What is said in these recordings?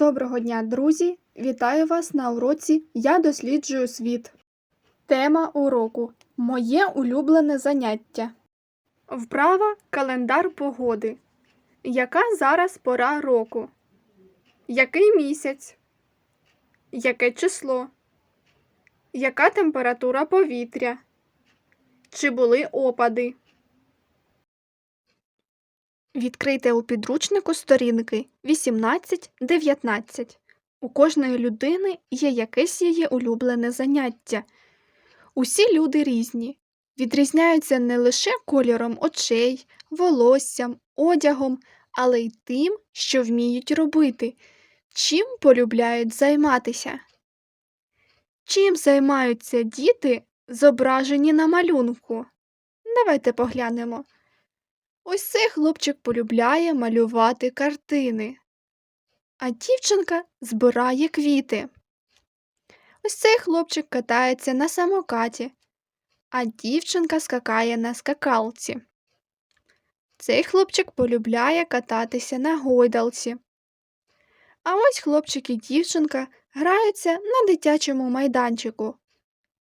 Доброго дня, друзі! Вітаю вас на уроці Я досліджую світ. Тема уроку Моє улюблене заняття. Вправа календар погоди. Яка зараз пора року? Який місяць? Яке число? Яка температура повітря? Чи були опади? Відкрийте у підручнику сторінки 18-19. У кожної людини є якесь її улюблене заняття. Усі люди різні, відрізняються не лише кольором очей, волоссям, одягом, але й тим, що вміють робити, чим полюбляють займатися. Чим займаються діти, зображені на малюнку? Давайте поглянемо. Ось цей хлопчик полюбляє малювати картини, а дівчинка збирає квіти. Ось цей хлопчик катається на самокаті, а дівчинка скакає на скакалці. Цей хлопчик полюбляє кататися на гойдалці. А ось хлопчик і дівчинка граються на дитячому майданчику.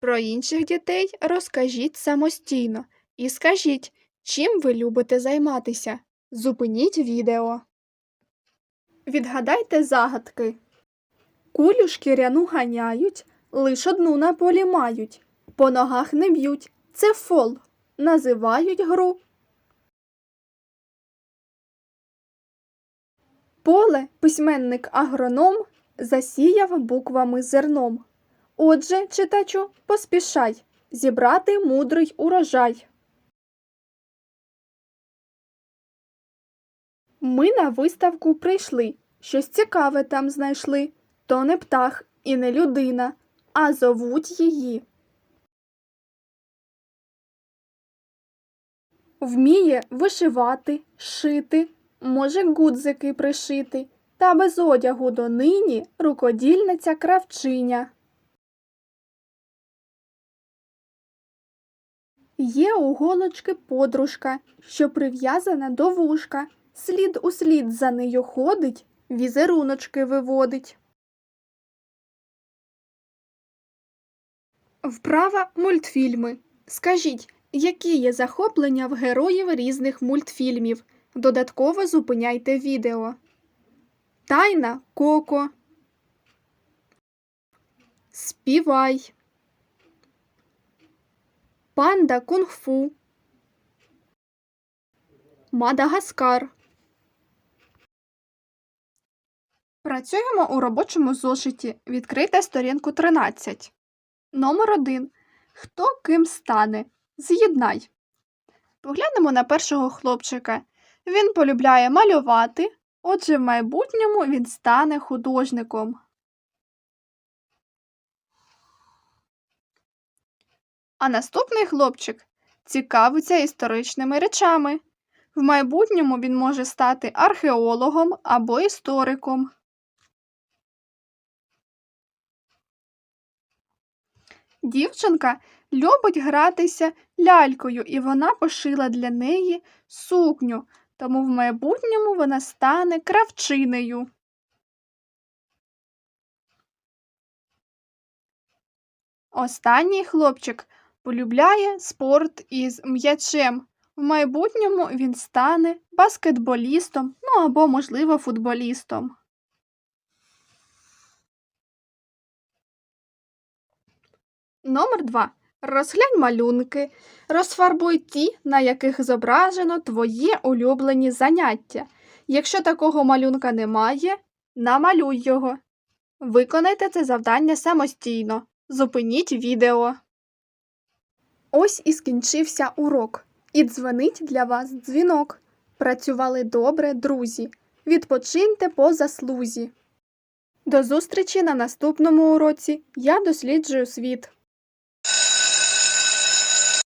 Про інших дітей розкажіть самостійно і скажіть, Чим ви любите займатися? Зупиніть відео. Відгадайте загадки. Кулю шкіряну ганяють, лиш одну на полі мають. По ногах не б'ють. Це фол. Називають гру. Поле письменник агроном засіяв буквами зерном. Отже, читачу, поспішай зібрати мудрий урожай. Ми на виставку прийшли, щось цікаве там знайшли. То не птах і не людина, а зовуть її. Вміє вишивати, шити, може гудзики пришити, та без одягу донині рукодільниця кравчиня. Є у голочки подружка, що прив'язана до вушка слід у слід за нею ходить, візеруночки виводить. Вправа мультфільми. Скажіть, які є захоплення в героїв різних мультфільмів? Додатково зупиняйте відео. Тайна Коко. Співай. Панда кунг-фу. Мадагаскар. Працюємо у робочому зошиті. Відкрийте сторінку 13. Номер 1. Хто ким стане? З'єднай. Поглянемо на першого хлопчика. Він полюбляє малювати, отже, в майбутньому він стане художником. А наступний хлопчик цікавиться історичними речами. В майбутньому він може стати археологом або істориком. Дівчинка любить гратися лялькою, і вона пошила для неї сукню, тому в майбутньому вона стане кравчинею. Останній хлопчик полюбляє спорт із м'ячем. В майбутньому він стане баскетболістом, ну або, можливо, футболістом. Номер 2. Розглянь малюнки. Розфарбуй ті, на яких зображено твоє улюблені заняття. Якщо такого малюнка немає, намалюй його. Виконайте це завдання самостійно. Зупиніть відео. Ось і скінчився урок. І дзвонить для вас дзвінок. Працювали добре, друзі. Відпочиньте по заслузі. До зустрічі на наступному уроці. Я досліджую світ.